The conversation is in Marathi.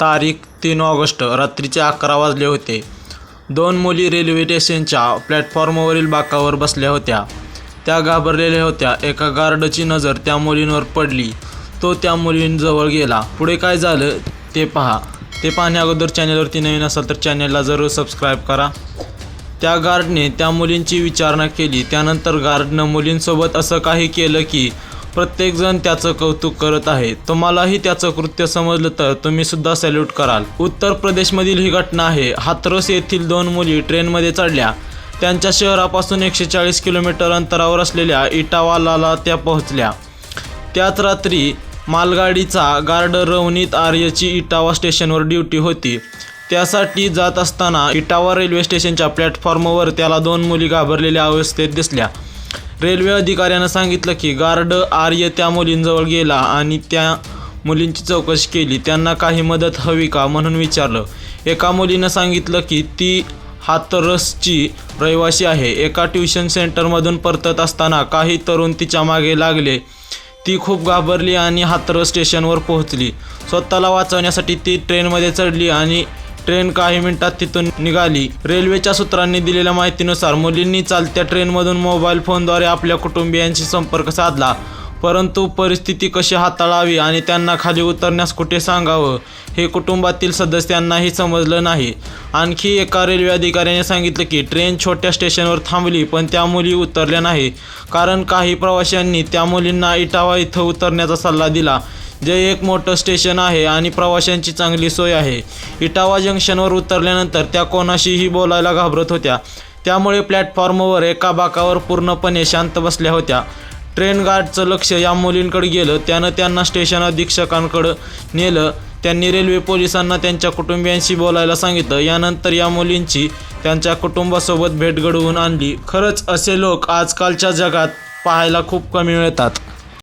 तारीख तीन ऑगस्ट रात्रीचे अकरा वाजले होते. दोन मुली रेल्वे स्टेशनच्या प्लॅटफॉर्मवरील बाकावर बसल्या होत्या. त्या घाबरलेल्या होत्या. एका गार्डची नजर त्या मुलींवर पडली. तो त्या मुलींजवळ गेला. पुढे काय झालं ते पहा. ते पाहण्या अगोदर चॅनलवरती नवीन असाल तर चॅनलला जरूर सबस्क्राईब करा. त्या गार्डने त्या मुलींची विचारणा केली. त्यानंतर गार्डनं मुलींसोबत असं काही केलं की प्रत्येकजण त्याचं कौतुक करत आहे. तुम्हालाही त्याचं कृत्य समजलं तर तुम्ही सुद्धा सॅल्यूट कराल. उत्तर प्रदेशमधील ही घटना आहे. हाथरस येथील दोन मुली ट्रेनमध्ये चढल्या. त्यांच्या शहरापासून एकशे चाळीस किलोमीटर अंतरावर असलेल्या इटावालाला त्या पोहोचल्या. त्याच रात्री मालगाडीचा गार्ड रवनीत आर्यची इटावा स्टेशनवर ड्युटी होती. त्यासाठी जात असताना इटावा रेल्वे स्टेशनच्या प्लॅटफॉर्मवर त्याला दोन मुली घाबरलेल्या अवस्थेत दिसल्या. रेल्वे अधिकाऱ्यानं सांगितलं की गार्ड आर्य त्या मुलींजवळ गेला आणि त्या मुलींची चौकशी केली. त्यांना काही मदत हवी का म्हणून विचारलं. एका मुलीनं सांगितलं की ती हातरसची रहिवाशी आहे. एका ट्युशन सेंटरमधून परतत असताना काही तरुण तिच्यामागे लागले. ती खूप घाबरली आणि हातरस स्टेशनवर पोहोचली. स्वतःला वाचवण्यासाठी ती ट्रेनमध्ये चढली आणि ट्रेन काही मिनिटात तिथून निघाली. रेल्वेच्या सूत्रांनी दिलेल्या माहितीनुसार मुलींनी चालत्या ट्रेनमधून मोबाईल फोनद्वारे आपल्या कुटुंबियांशी संपर्क साधला. परंतु परिस्थिती कशी हाताळावी आणि त्यांना खाली उतरण्यास कुठे सांगावं हे कुटुंबातील सदस्यांनाही समजलं नाही. आणखी एका रेल्वे अधिकाऱ्याने सांगितलं की ट्रेन छोट्या स्टेशनवर थांबली पण त्या मुली उतरल्या नाही कारण काही प्रवाशांनी त्या मुलींना इटावा इथं उतरण्याचा सल्ला दिला. जे एक मोठं स्टेशन आहे आणि प्रवाशांची चांगली सोय आहे. इटावा जंक्शनवर उतरल्यानंतर त्या कोणाशीही बोलायला घाबरत होत्या. त्यामुळे प्लॅटफॉर्मवर एका बाकावर पूर्णपणे शांत बसल्या होत्या. ट्रेन गार्डचं लक्ष या मुलींकडे गेलं. त्यानं त्यांना स्टेशन अधीक्षकांकडं नेलं. त्यांनी रेल्वे पोलिसांना त्यांच्या कुटुंबियांशी बोलायला सांगितलं. यानंतर या मुलींची त्यांच्या कुटुंबासोबत भेट घडवून आणली. खरंच असे लोक आजकालच्या जगात पाहायला खूप कमी मिळतात.